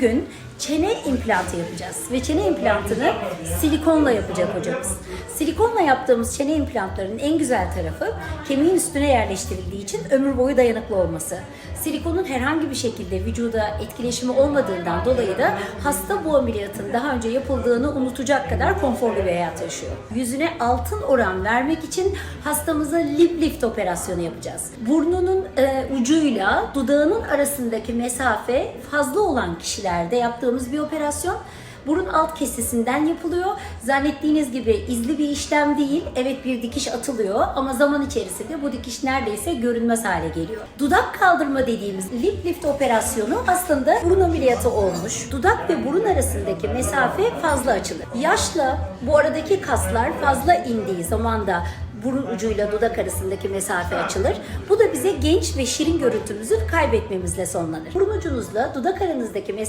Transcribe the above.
bugün çene implantı yapacağız. Ve çene implantını silikonla yapacak hocamız. Silikonla yaptığımız çene implantlarının en güzel tarafı kemiğin üstüne yerleştirildiği için ömür boyu dayanıklı olması. Silikonun herhangi bir şekilde vücuda etkileşimi olmadığından dolayı da hasta bu ameliyatın daha önce yapıldığını unutacak kadar konforlu bir hayat yaşıyor. Yüzüne altın oran vermek için hastamıza lip lift operasyonu yapacağız. Burnunun e, ucuyla dudağının arasındaki mesafe fazla olan kişilerde yaptığımız bir operasyon. Burun alt kesisinden yapılıyor. Zannettiğiniz gibi izli bir işlem değil. Evet bir dikiş atılıyor ama zaman içerisinde bu dikiş neredeyse görünmez hale geliyor. Dudak kaldırma dediğimiz lip lift operasyonu aslında burun ameliyatı olmuş. Dudak ve burun arasındaki mesafe fazla açılır. Yaşla bu aradaki kaslar fazla indiği zaman da burun ucuyla dudak arasındaki mesafe açılır. Bu da bize genç ve şirin görüntümüzü kaybetmemizle sonlanır. Burun ucunuzla dudak aranızdaki mesafe